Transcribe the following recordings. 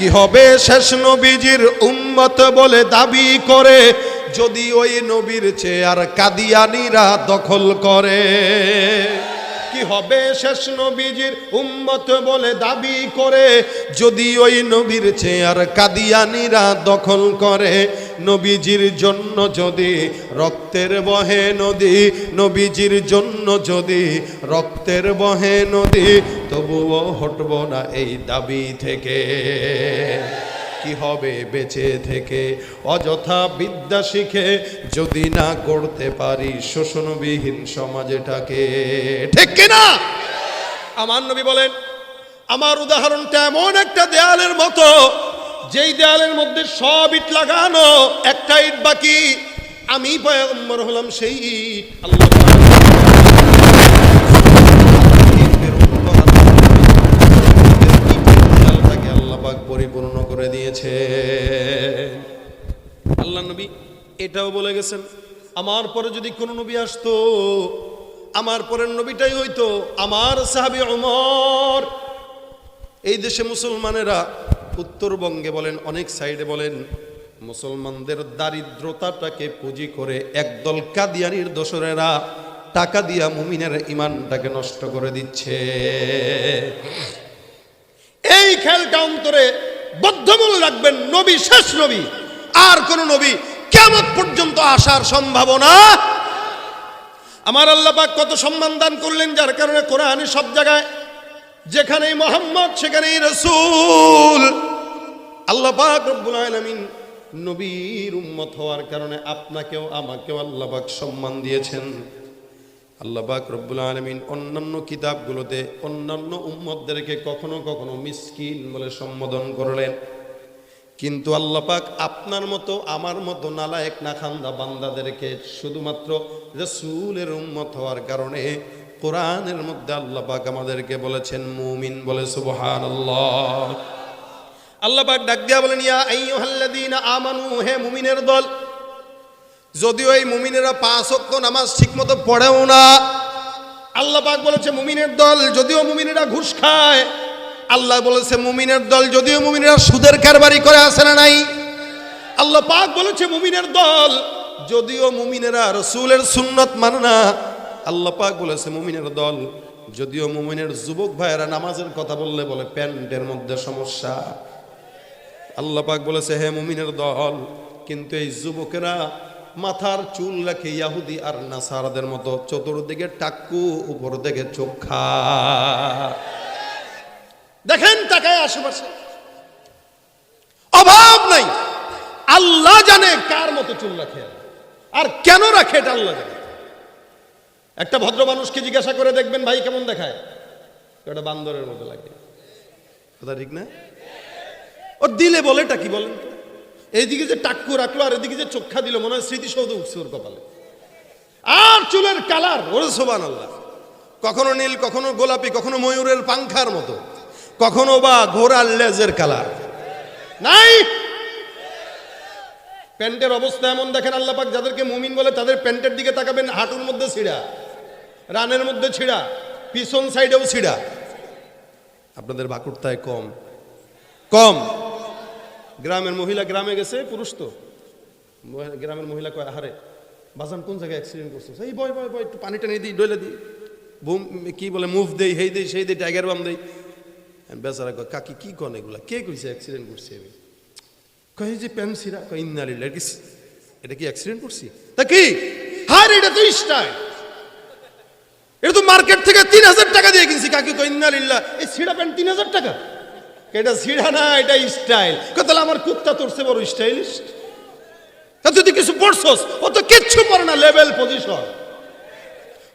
কি হবে? শেষ নবীজির উম্মত বলে দাবি করে, যদি ওই নবীর চেয়ে আর কাদিয়ানিরা দখল করে। কি হবে শেষ নবীজির উম্মত বলে দাবি করে? যদি ওই নবীর চেয়ার কাদিয়ানিরা দখল করে, নবীজির জন্য যদি রক্তের বহে নদী, নবীজির জন্য যদি রক্তের বহে নদী, তবুও হটব না এই দাবি থেকে। কি হবে বেঁচে থেকে? অযথা বিদ্যা শিখে যদি না করতে পারি শোষণবিহীন সমাজটাকে। ঠিক কিনা? আমার নবী বলেন, আমার উদাহরণটা এমন একটা দেয়ালের মতো, যেই দেয়ালের মধ্যে সব ইট লাগানো, একটা ইট বাকি, আমি হলাম সেই ইট। আল্লাহ করে আল্লাহ নবী এটাও বলে গেছেন, আমার পরে যদি কোনো নবী আসতো, আমার পরের নবীটাই হইতো আমার সাহাবি অমর এই দেশে মুসলমানেরা উত্তরবঙ্গে বলেন, অনেক সাইডে বলেন, মুসলমানদের দারিদ্রতাটাকে পুঁজি করে একদল কাদিয়ানির দোসরেরা টাকা দিয়া মুমিনের ইমানটাকে নষ্ট করে দিচ্ছে। এই খেলটা অন্তরে বদ্ধমূল রাখবেন নবী, শেষ নবী। আর কোন নবী কেমন পর্যন্ত আসার সম্ভাবনা আমার আল্লাহ পাক কত সম্মান দান করলেন, যার কারণে কোরআনে সব জায়গায়, যেখানেই মোহাম্মদ, সেখানেই রসুল। আল্লাহ পাক রব্বুল নবীর উম্মত হওয়ার কারণে আপনাকেও আমাকেও আল্লাহ পাক সম্মান দিয়েছেন। আল্লাহ পাক রব্বুল আলমিন অন্যান্য কিতাবগুলোতে, অন্যান্য উম্মদদেরকে কখনো কখনো মিসকিন বলে সম্বোধন করলেন। কিন্তু আল্লাহ পাক আপনার মতো, আমার মতো নালায়েক, নাখান্দা বান্দাদেরকে শুধুমাত্র রসুলের উম্মত হওয়ার কারণে কোরআনের মধ্যে আল্লাহ পাক আমাদেরকে বলেছেন, মুমিন বলে সুবহান আল্লাহ আল্লাহ পাক ডাক দিয়া বলেন, ইয়া আমানু, হে মুমিনের দল যদিও এই মুমিনেরা পাঁচ অক্ষ নামাজ ঠিকমতো পড়েও না, আল্লাহ পাক বলেছে মুমিনের দল যদিও মুমিনেরা ঘুষ খায়, আল্লাহ বলেছে মুমিনের দল যদিও মুমিনেরা সুদের কারবারি করে আসে না নাই, আল্লাহ পাক বলেছে মুমিনের দল যদিও মুমিনেরা রসুলের সুন্নত মানে না, আল্লাহ পাক বলেছে মুমিনের দল যদিও মুমিনের যুবক ভাইয়েরা নামাজের কথা বললে বলে, প্যান্টের মধ্যে সমস্যা। আল্লাহ পাক বলেছে হে মুমিনের দল, কিন্তু এই যুবকেরা মাথার চুল রাখে ইয়াহুদি আর নাসারাদের মতো চতুর্দিকে টাক্কু উপর দিকে চোখা দেখেন তাকায় আশেপাশে। অভাব নাই। আল্লাহ জানে কার মতো চুল রাখে আর কেন রাখে এটা আল্লাহ জানে। একটা ভদ্র মানুষকে জিজ্ঞাসা করে দেখবেন, ভাই, কেমন দেখায়? এটা বান্দরের মতো লাগে। কথা ঠিক না? ও দিলে বলে বলেটা কি বলেন? তো এইদিকে যে টাক্কু রাখল আর এদিকে যে চোখা দিল, মনে হয় স্মৃতিসৌধ উঠছে ওর কপালে। আর চুলের কালার, ওরে সোবান আল্লাহ কখনো নীল, কখনো গোলাপি, কখনো ময়ূরের পাংখার মতো। কখনো বা ঘোড়ার লেজের কালার। নাই! প্যান্টের অবস্থা এমন, দেখেন আল্লাহ পাক যাদেরকে মুমিন বলে তাদের প্যান্টের দিকে তাকাবেন, হাঁটুর মধ্যে ছিঁড়া, রানের মধ্যে ছিঁড়া, পিছন সাইডেও ছিঁড়া। আপনাদের বাকুরতায় কম। কম। গ্রামের মহিলা গ্রামে গেছে, পুরুষ তো। গ্রামের মহিলা কয়, আহারে, বাজান কোন জায়গায় অ্যাক্সিডেন্ট করছে? এই বয় বয় বয়, একটু পানি টানি দিই, ডইলে দিই। বুম কি বলে, মুভ দেই, হেই দেই, সেই দেই টাইগার বাম দেই। বেচারা কয়, কাকি, কি কন এগুলা? কে কইছে অ্যাক্সিডেন্ট করছে আমি কয় যে পেন্সিরা, কয় ইন্নালিল্লাহ এটা এটা কি অ্যাক্সিডেন্ট করছি? তা কি? হার এটা তো স্টাইল এটা তো মার্কেট থেকে তিন হাজার টাকা দিয়ে কিনছি। কাকি কয় ইন্নালিল্লাহ এই সিডা প্যান্ট তিন হাজার টাকা? এটা সিডা না, এটা স্টাইল তাহলে আমার কুত্তা তোরছে বড় স্টাইলিস্ট তা যদি কিছু পড়ছস, ও তো কিচ্ছু পড়ে না লেভেল পজিশন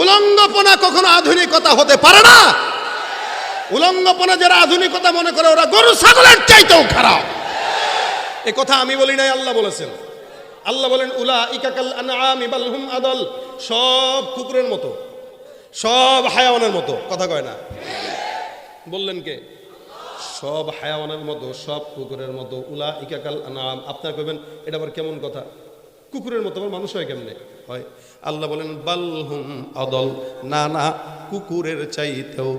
উলঙ্গপনা কখনো আধুনিকতা হতে পারে না। উলঙ্গপনা যারা আধুনিকতা মনে করে, ওরা গরু ছাগলের চাইতেও খারাপ। এ কথা আমি বলি নাই, আল্লাহ বলেছেন। আল্লাহ বলেন উলা ইকাকাল আনআমি বাল হুম আদল। সব কুকুরের মতো, সব হায়াওয়ানের মতো। কথা কয় না? বললেন কে? সব হায়াওয়ানের মতো, সব কুকুরের মতো উলা ইকাকাল আনাম আপনার কইবেন, এটা আবার কেমন কথা? কুকুরের মতো আবার মানুষ হয় কেমনে? হয়। আল্লাহ বলেন বালহুম অদল না না, কুকুরের চাইতেও।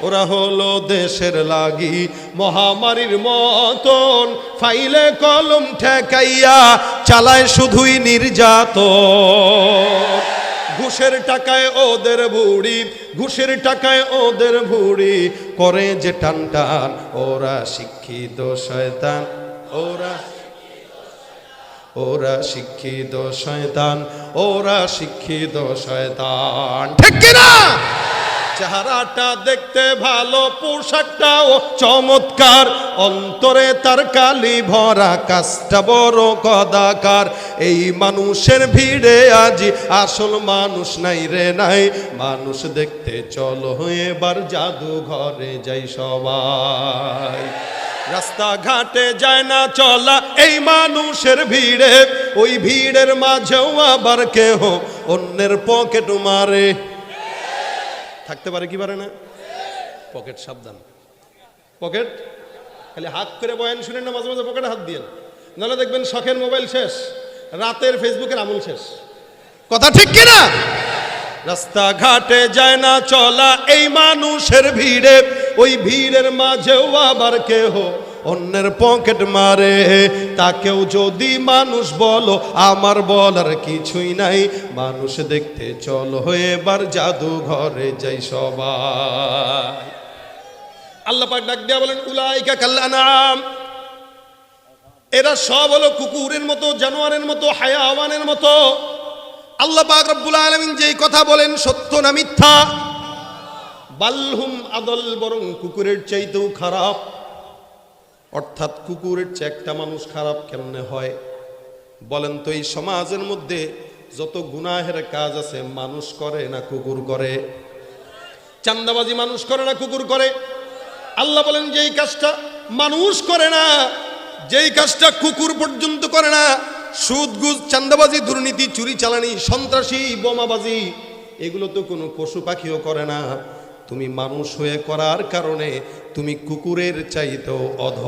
ওরা হলো দেশের লাগি, মহামারীর মতন। ফাইলে কলম ঠেকাইয়া, চালায় শুধুই নির্যাত ঘুষের টাকায় ওদের বুড়ি ঘুষের টাকায় ওদের বুড়ি করে যে টান টান, ওরা শিক্ষিত শয়তান, ওরা ওরা শিক্ষিত শয়তান, ওরা শিক্ষিত শয়তান। ঠিক কিনা? চেহারাটা দেখতে ভালো পোশাকটাও চমৎকার। অন্তরে তার কালি ভরা কাজটা বড় কদাকার এই মানুষের ভিড়ে আজি আসল মানুষ নাই রে নাই। মানুষ দেখতে চলো, এবার যাই সবাই। রাস্তাঘাটে যায় না চলা এই মানুষের ভিড়ে। ওই ভিড়ের মাঝেও আবার কেহ অন্যের পকেট মারে। থাকতে পারে কি পারে না? পকেট সাবধান। পকেট? খালি হাত করে বয়ান শুনেন না, মাঝে মাঝে পকেটে হাত দিয়ে। নাহলে দেখবেন শখের মোবাইল শেষ, রাতের ফেসবুকের আমল শেষ। কথা ঠিক কিনা রাস্তাঘাটে যায় না চলা এই মানুষের ভিড়ে, ওই ভিড়ের মাঝেও আবার কেহ অন্যের পকেট মারে। তাকেও যদি মানুষ বলো, আমার বলার কিছুই নাই। মানুষ দেখতে চলো, এবার জাদু ঘরে যাই সবাই। আল্লাহ ডাক দিয়া বলেন, উলাইকা কাল্লানাম এরা সব হলো কুকুরের মতো, জানোয়ারের মতো, হায়াওয়ানের মতো। আল্লাহ পাক রব্বুল আলামিন যেই কথা বলেন, সত্য না মিথ্যা? বালহুম আদল, বরং কুকুরের চাইতেও খারাপ। অর্থাৎ কুকুরের চেয়ে একটা মানুষ খারাপ কেমনে হয়? বলেন তো এই সমাজের মধ্যে যত গুনাহের কাজ আছে, মানুষ করে না কুকুর করে? চান্দাবাজি মানুষ করে না কুকুর করে? আল্লাহ বলেন, যেই কাজটা মানুষ করে না, যেই কাজটা কুকুর পর্যন্ত করে না সুদ গুজ চান্দাবাজি দুর্নীতি, চুরি, চালানি, সন্ত্রাসী, বোমাবাজি, এগুলো তো কোনো পশু পাখিও করে না। তুমি মানুষ হয়ে করার কারণে তুমি কুকুরের চাইতেও অধ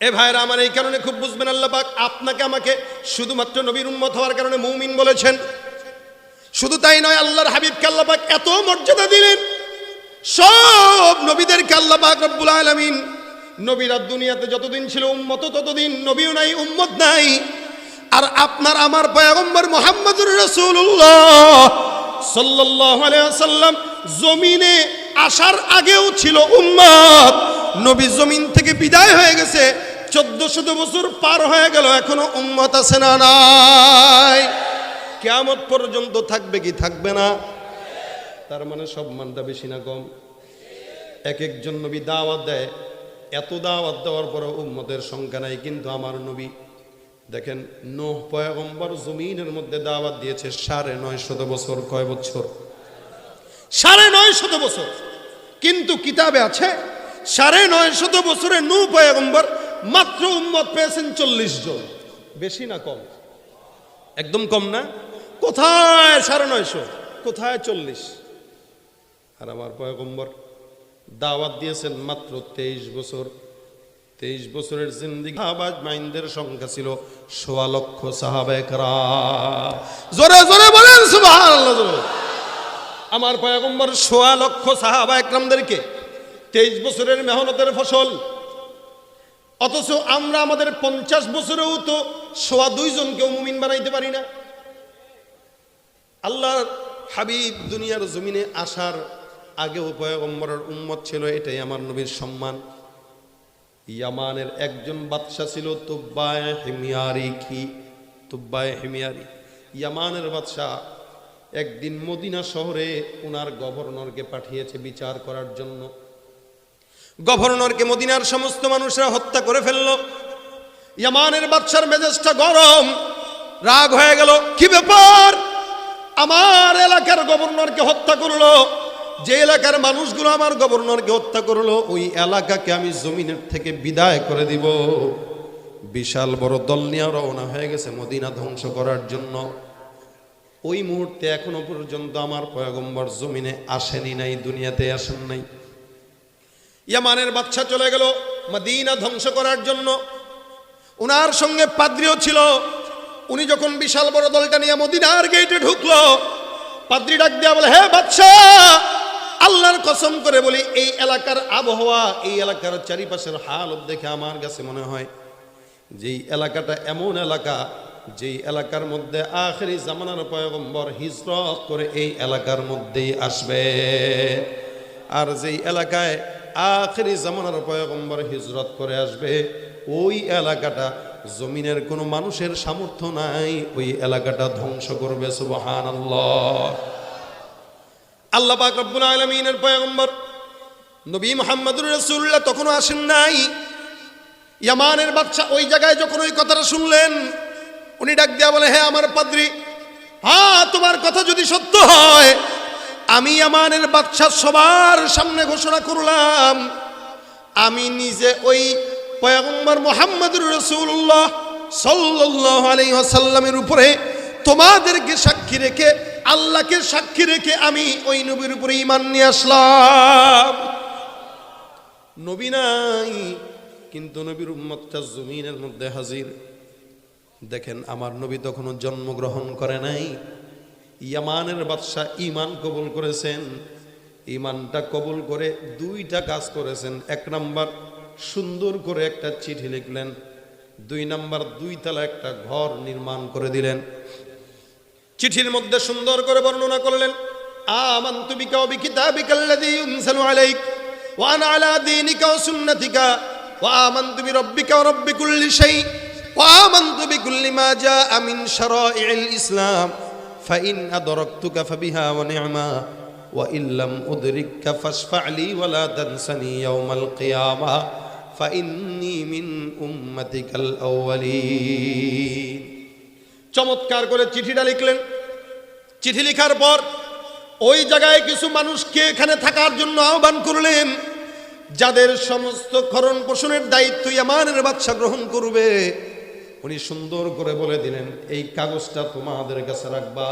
এ ভাইরা, আমার এই কারণে খুব বুঝবেন আল্লাহ পাক, আপনাকে আমাকে শুধুমাত্র নবীর উম্মত হওয়ার কারণে মুমিন বলেছেন। শুধু তাই নয়, আল্লাহর হাবিবকে আল্লাহ পাক এত মর্যাদা দিলেন সব নবীদেরকে আল্লাহ রব্বুল আলামিন নবীরা দুনিয়াতে যতদিন ছিল উম্মত, ততদিন নবীও নাই, উম্মত নাই। আর আপনার আমার পয়গম্বর মোহাম্মদুর রাসূলুল্লাহ সাল্লাল্লাহু আলাইহি ওয়াসাল্লাম জমিনে আসার আগেও ছিল উম্মত। নবী জমিন থেকে বিদায় হয়ে গেছে, চোদ্দশত বছর পার হয়ে গেল, এখনও উম্মত আছে না নাই? কেয়ামত পর্যন্ত থাকবে কি থাকবে না? তার মানে সব মানটা বেশি না কম। এক একজন নবী দাওয়াত দেয়। এত দাওয়াত দেওয়ার পরে উম্মতের সংখ্যা নাই, কিন্তু আমার নবী, দেখেন, নোহ পয়গম্বর জমিনের মধ্যে দাওয়াত দিয়েছে সাড়ে নয় শত বছর। কয় বছর? সাড়ে নয় শত বছর। কিন্তু কিতাবে আছে, সাড়ে নয় শত বছরে নূ পয়গম্বর মাত্র উম্মত পেয়েছেন চল্লিশ জন। বেশি না কম? একদম কম না? কোথায় সাড়ে নয়শো? কোথায় চল্লিশ? আর আমার পয়গম্বর দাওয়াত দিয়েছেন মাত্র তেইশ বছর। তেইশ বছরের জিন্দিগি আবাজ মাইন্দের সংখ্যা ছিল সোয়া লক্ষ সাহাবেকরা জোরে জোরে বলেন আমার পয়গম্বর সোয়া লক্ষ সাহাবা একরামদেরকে তেইশ বছরের মেহনতের ফসল, অথচ আমরা আমাদের পঞ্চাশ বছরেও তো সোয়া দুইজনকেও মুমিন বানাইতে পারি না। আল্লাহর হাবিব দুনিয়ার জমিনে আসার আগেও পয়গম্বরের উম্মত ছিল, এটাই আমার নবীর সম্মান। ইয়ামানের একজন বাদশাহ ছিল তুব্বায় হেমিয়ারি কি? তুব্বায় হেমিয়ারি। ইয়ামানের বাদশাহ একদিন মদিনা শহরে ওনার গভর্নরকে পাঠিয়েছে বিচার করার জন্য। গভর্নরকে মদিনার সমস্ত মানুষরা হত্যা করে ফেলল। ইয়ামানের বাদশার মেজাজটা গরম, রাগ হয়ে গেল, কি ব্যাপার? আমার এলাকার গভর্নরকে হত্যা করল? যে এলাকার মানুষগুলো আমার গভর্নরকে হত্যা করল, ওই এলাকাকে আমি জমিনের থেকে বিদায় করে দিব। বিশাল বড় দল নিয়ে রওনা হয়ে গেছে মদিনা ধ্বংস করার জন্য। ওই মুহূর্তে এখনও পর্যন্ত আমার পয়গম্বর জমিনে আসেনি নাই, দুনিয়াতে আসেন নাই। ইয়ামানের বাচ্চা চলে গেল মদিনা ধ্বংস করার জন্য। ওনার সঙ্গে পাদ্রিও ছিল। উনি যখন বিশাল বড় দলটা নিয়ে মদিনার গেটে ঢুকলো, পাদ্রি ডাক দেয়া বলে, হে বাদশাহ আল্লাহর কসম করে বলি, এই এলাকার আবহাওয়া, এই এলাকার চারিপাশের হালত দেখে আমার কাছে মনে হয়, যেই এলাকাটা এমন এলাকা, যেই এলাকার মধ্যে আখেরি জামানার পয়গম্বর হিজরত করে এই এলাকার মধ্যেই আসবে। আর যেই এলাকায় আখেরি জামানার পয়গম্বর হিজরত করে আসবে, ওই এলাকাটা জমিনের কোনো মানুষের সামর্থ্য নাই, ওই এলাকাটা ধ্বংস করবে, সুবহানাল্লাহ। আল্লাহ পাক রব্বুল আলামিনের পয়গম্বর, নবী মুহাম্মদুর রসুল্লাহ তখনও আসেন নাই। ইয়ামানের বাচ্চা ওই জায়গায় যখন ওই কথাটা শুনলেন, উনি ডাক দিয়া বলে হ্যাঁ আমার পাদ্রি হ্যাঁ তোমার কথা যদি সত্য হয়, আমি ইয়ামানের বাচ্চা সবার সামনে ঘোষণা করলাম। আমি নিজে ওই পয়গম্বর মোহাম্মদুর রসুল্লাহ সাল্লাহ আলী আসাল্লামের উপরে তোমাদেরকে সাক্ষী রেখে আল্লাহকে সাক্ষী রেখে আমি ওই নবীর উপরে ইমান নিয়ে আসলাম। নবী নাই, কিন্তু নবীর উম্মতটা জমিনের মধ্যে হাজির। দেখেন, আমার নবী তখনও জন্মগ্রহণ করে নাই। ইয়ামানের বাদশাহ ইমান কবুল করেছেন। ইমানটা কবুল করে দুইটা কাজ করেছেন। এক নাম্বার, সুন্দর করে একটা চিঠি লিখলেন। দুই নাম্বার দুই তালা একটা ঘর নির্মাণ করে দিলেন। চিঠির মধ্যে সুন্দর করে বর্ণনা করলেন আমান্তু বিকা ওয়া বিকিতাবিকা আল্লাযী ইউনসালু আলাইক ওয়া আনা আলা দীনিকা ওয়া সুন্নাতিকা ওয়া আমান্তু বিরাব্বিকা ওয়া রাব্বি কুল্লি শাই ওয়া আমান্তু বিকুল্লি মা জাআ মিন শারাই'il ইসলাম ফাইন আদরাকতুকা ফাবিহা ওয়া নি'মা ওয়া ইল্লাম উদরিককা ফাশফা' লি ওয়া লা তানসানি ইয়াওমাল কিয়ামা ফাইন্নী মিন উম্মাতিকাল আউয়ালিন চমৎকার করে চিঠিটা লিখলেন। চিঠি লেখার পর ওই জায়গায় কিছু মানুষকে এখানে থাকার জন্য আহ্বান করলেন, যাদের সমস্ত খরণ পোষণের দায়িত্ব ইয়ামানের বাচ্চা গ্রহণ করবে। উনি সুন্দর করে বলে দিলেন, এই কাগজটা তোমাদের কাছে রাখবা।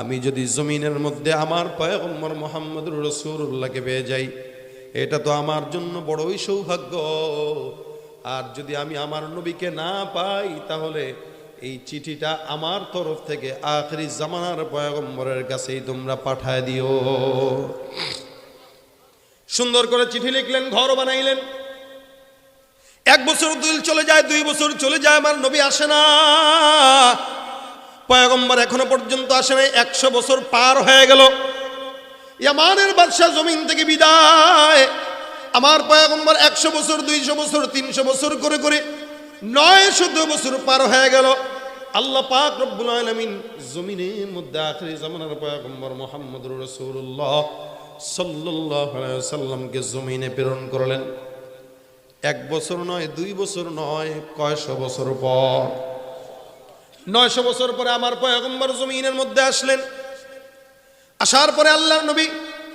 আমি যদি জমিনের মধ্যে আমার পয়গম্বর মোহাম্মদ রসুল্লাহকে পেয়ে যাই, এটা তো আমার জন্য বড়ই সৌভাগ্য। আর যদি আমি আমার নবীকে না পাই, তাহলে এই চিঠিটা আমার তরফ থেকে আখরি জামানার পয়গম্বরের কাছেই তোমরা পাঠায় দিও। সুন্দর করে চিঠি লিখলেন ঘর বানাইলেন। এক বছর দুই চলে যায়, দুই বছর চলে যায়, আমার নবী আসে না। পয়গম্বর এখনও পর্যন্ত আসে নাই, একশো বছর পার হয়ে গেল। ইয়ামানের বাদশাহ জমিন থেকে বিদায়। আমার পয়গম্বর একশো বছর, দুইশো বছর, তিনশো বছর করে করে নয় চোদ্দ বছর পার হয়ে গেল। আল্লাহ পাক রব্বুল আলামিন জমিনের মধ্যে আখরি জামানার পয়গম্বর মোহাম্মদুর রাসূলুল্লাহ সাল্লাল্লাহু আলাইহি সাল্লামকে জমিনে প্রেরণ করলেন। এক বছর নয়, দুই বছর নয়, কয়শো বছর পর। নয়শো বছর পরে আমার পয়গম্বর জমিনের মধ্যে আসলেন। আসার পরে আল্লাহর নবী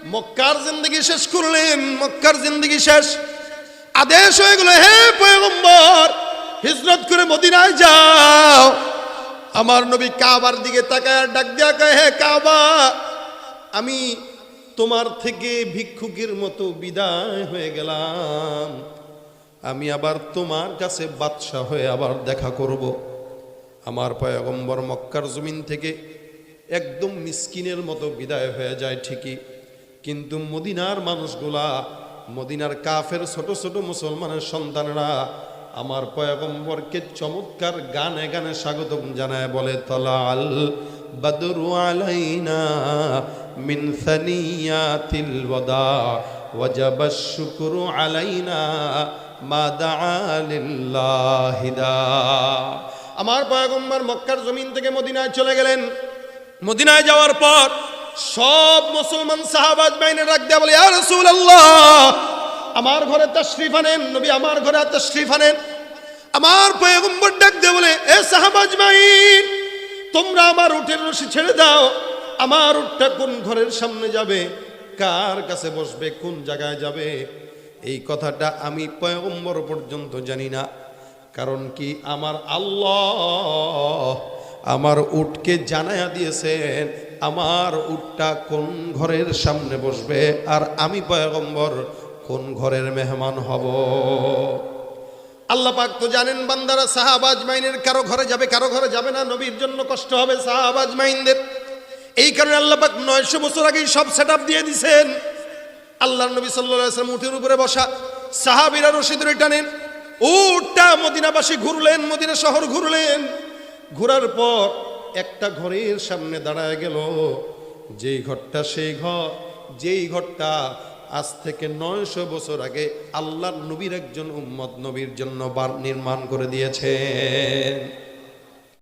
মক্কার জিন্দগি শেষ করলেন, মক্কার জিন্দগি শেষ। আদেশ হয়ে গেল, হে পয়গম্বর হিজরত করে মদিনায় যাও। আমার নবী কাবার দিকে তাকায় ডাক দিয়া কয়, হে কাবা, আমি তোমার থেকে ভিক্ষুকের মতো বিদায় হয়ে গেলাম। আমি আবার তোমার কাছে বাদশাহ হয়ে আবার দেখা করব। আমার পয়গম্বর মক্কার জমিন থেকে একদম মিসকিনের মতো বিদায় হয়ে যায় ঠিকই। কিন্তু মদিনার মানুষগুলা, মদিনার কাফের ছোট ছোট মুসলমানের সন্তানরা আমার পয়গম্বরকে চমৎকার গানে গানে স্বাগতম জানায়, বলে, তলাল বদরু আলাইনা মিন সানিয়াতিল ওয়াদা, ওয়াজাব শুকরু আলাইনা মা দাআ লিল্লাহি দা। আমার পয়গম্বর মক্কার জমিন থেকে মদিনায় চলে গেলেন। মদিনায় যাওয়ার পর সব মুসলমান সাহাবাজ বাইনে ডাক দেয়া বলে, ইয়া রাসূলুল্লাহ আমার ঘরে তশরিফ আনেন, নবী আমার ঘরে তশরিফ আনেন। আমার পয়গম্বর ডাক দেয়া বলে, এ সাহাবাজ বাইন তোমরা আমার উটের রশি ছেড়ে দাও। আমার উটটা কোন ঘরের সামনে যাবে? কার কাছে বসবে? কোন জায়গায় যাবে? এই কথাটা আমি পয়গম্বর পর্যন্ত জানি না। কারণ কি? আমার আল্লাহ আমার উটকে জানায়া দিয়েছেন, আমার উটটা কোন ঘরের সামনে বসবে? আর আমি পয়গম্বর কোন ঘরের মেহমান হব? আল্লাহ পাক তো জানেন বান্দারা সাহাবাজ মাইনের কারও ঘরে যাবে, কারও ঘরে যাবে না। নবীর জন্য কষ্ট হবে সাহাবাজ মাইনদের এই কারণে আল্লাহ পাক নয়শো বছর আগেই সব সেট দিয়ে দিছেন। আল্লাহ নবী সাল্লাম উঠের উপরে বসা। সাহাবিরা রশিদ টানেন উঠটা মদিনাবাসী ঘুরলেন, মদিনা শহর ঘুরলেন। ঘোরার পর একটা ঘরের সামনে দাঁড়ায় গেল। যেই ঘরটা সেই ঘর, যেই ঘরটা আজ থেকে নয়শো বছর আগে আল্লাহ নবীর একজন উম্মদ নবীর জন্য বার নির্মাণ করে দিয়েছেন।